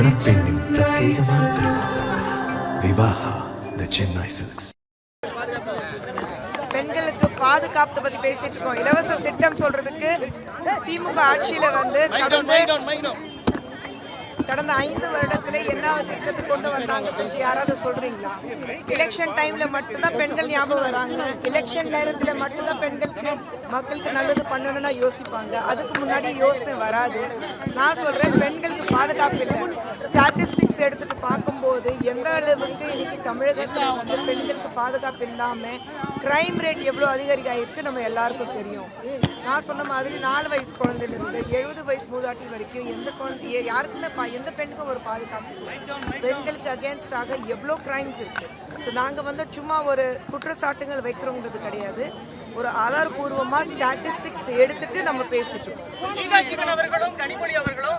மணப்பெண்ணின் பிரத்யேகமான விவாஹா த சென்னை சில்க்ஸ் பெண்களுக்கு பாதுகாப்பு பத்தி பேசிட்டு இருக்கோம் இலவச திட்டம் சொல்றதுக்கு திமுக ஆட்சியில வந்து கடந்த ஐந்து வருடம் வருடத்துல என்ன திட்டத்தை கொண்டு வந்தாங்க கொஞ்சம் யாராவது சொல்றீங்களா? எலெக்ஷன் டைம்ல மட்டும்தான் பெண்கள் ஞாபகம் வராங்க. எலெக்ஷன் நேரத்துல மட்டும்தான் பெண்களுக்கு மக்களுக்கு நல்லது பண்ணணும்னா யோசிப்பாங்க. அதுக்கு முன்னாடி யோசனை வராது. நான் சொல்றேன் பெண்களுக்கு பாதுகாப்பு இல்லை. ஸ்டாட்டிஸ்டிக்ஸ் எடுத்துட்டு பார்க்கும்போது எந்த அளவுக்கு இன்னைக்கு தமிழகத்தில் வந்து பெண்களுக்கு பாதுகாப்பு இல்லாம கிரைம் ரேட் எவ்வளோ அதிகரிக்காயிருக்கு நம்ம எல்லாருக்கும் தெரியும். நான் சொன்ன மாதிரி நாலு வயசு குழந்தையிலிருந்து எழுபது வயசு மூதாட்டி வரைக்கும் எந்த குழந்தை யாருக்குமே எந்த பெண்ணுக்கும் ஒரு பாதுகாப்பு பெண்களுக்கு அகேன்ஸ்டாக எவ்வளோ கிரைம்ஸ் இருக்கு. ஸோ நாங்கள் வந்து சும்மா ஒரு குற்றச்சாட்டுகள் வைக்கிறோங்கிறது கிடையாது. ஒரு ஆதாரபூர்வமாக ஸ்டாட்டிஸ்டிக்ஸ் எடுத்துட்டு நம்ம பேசிட்டு இருக்கோம். அவர்களும் கனிமொழி அவர்களும்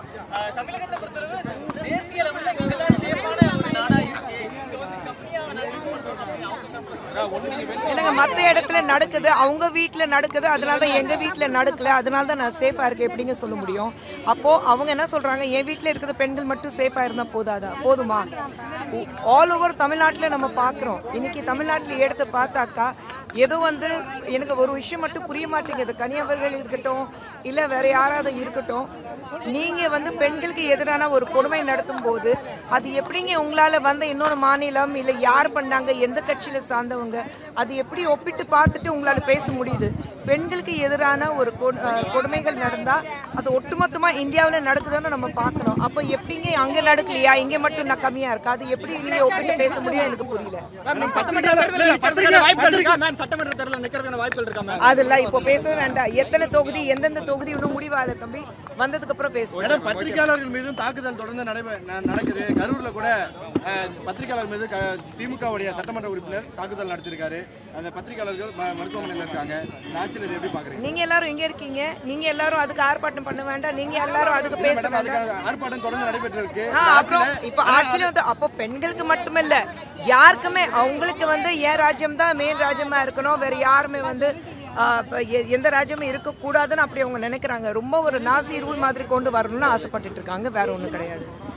தமிழகத்தை பொறுத்தளவு தேசிய லெவலில் இங்கதான் சேஃபான ஒரு நாடா இருக்கு இங்க வந்து கம்மியா நாங்க இது பண்றோம் அவங்க என்னங்க எனக்கு மற்ற இடத்துல நடக்குது அவங்க வீட்டில் நடக்குது அதனால தான் எங்கள் வீட்டில் நடக்கல அதனால தான் நான் சேஃபாக இருக்கேன் எப்படிங்க சொல்ல முடியும்? அப்போது அவங்க என்ன சொல்கிறாங்க என் வீட்டில் இருக்கிற பெண்கள் மட்டும் சேஃபாக இருந்தால் போதாதா? போதுமா? ஆல் ஓவர் தமிழ்நாட்டில் நம்ம பார்க்குறோம் இன்னைக்கு தமிழ்நாட்டில் எடுத்து பார்த்தாக்கா ஏதோ வந்து எனக்கு ஒரு விஷயம் மட்டும் புரிய மாட்டேங்குது. கனியவர்கள் இருக்கட்டும் இல்லை வேற யாராவது இருக்கட்டும் நீங்கள் வந்து பெண்களுக்கு எதிரான ஒரு கொடுமை நடத்தும் போது அது எப்படிங்க உங்களால் வந்த இன்னொரு மாநிலம் இல்லை யார் பண்ணாங்க எந்த கட்சியில் சார்ந்தவங்க அது எப்படி ஒப்பிட்டு பார்த்துட்டு உங்களால் பேச முடியுது? பெண்களுக்கு எதிரான ஒரு கொடுமைகள் நடந்தால் அது ஒட்டுமொத்தமாக இந்தியாவில் நடக்குதுன்னு நம்ம பார்க்குறோம். அப்போ எப்படிங்க அங்கே நடக்கலையா? இங்கே மட்டும் நான் கம்மியாக இருக்கா? அது எப்படி நீங்கள் ஒப்பிட்டு பேச முடியும் எனக்கு புரியல. சட்டமன்ற தேர்தலில் நிக்கிறதுக்கான வாய்ப்புகள் இருக்கா மேம்? அதெல்லாம் இப்போ பேசவே வேண்டாம். எத்தனை தொகுதி எந்தெந்த தொகுதி இன்னும் முடிவாத தம்பி? வந்ததுக்கு அப்புறம் பேசுவோம். பத்திரிகையாளர்கள் மீதும் தாக்குதல் தொடர்ந்து நடக்குது. கரூர்ல கூட பத்திரிகையாளர் மீது திமுகவுடைய சட்டமன்ற உறுப்பினர் தாக்குதல் நடத்திருக்காரு அந்த பத்திரிகையாளர்கள் மருத்துவமனையில் இருக்காங்க. ஆட்சியில் இதை எப்படி பாக்குறீங்க? நீங்க எல்லாரும் எங்க இருக்கீங்க? நீங்க எல்லாரும் அதுக்கு ஆர்ப்பாட்டம் பண்ண வேண்டாம். நீங்க எல்லாரும் அதுக்கு பேச வேண்டாம் ஆர்ப்பாட்டம் தொடர்ந்து நடைபெற்று இருக்கு அப்புறம் இப்ப ஆட்சியில வந்து அப்போ பெண்களுக்கு மட்டுமில்ல யாருக்குமே அவங்களுக்கு வந்து ஏன் ராஜ்யம் தான் மெயின் ராஜ்யமா இருக்கணும். வேற யாருமே வந்து எ- எந்த ராஜ்யமும் இருக்கக்கூடாதுன்னு அப்படி அவங்க நினைக்கிறாங்க. ரொம்ப ஒரு நாசி ரூல் மாதிரி கொண்டு வரணும்னு ஆசைப்பட்டுட்டு இருக்காங்க. வேற ஒண்ணும் கிடையாது.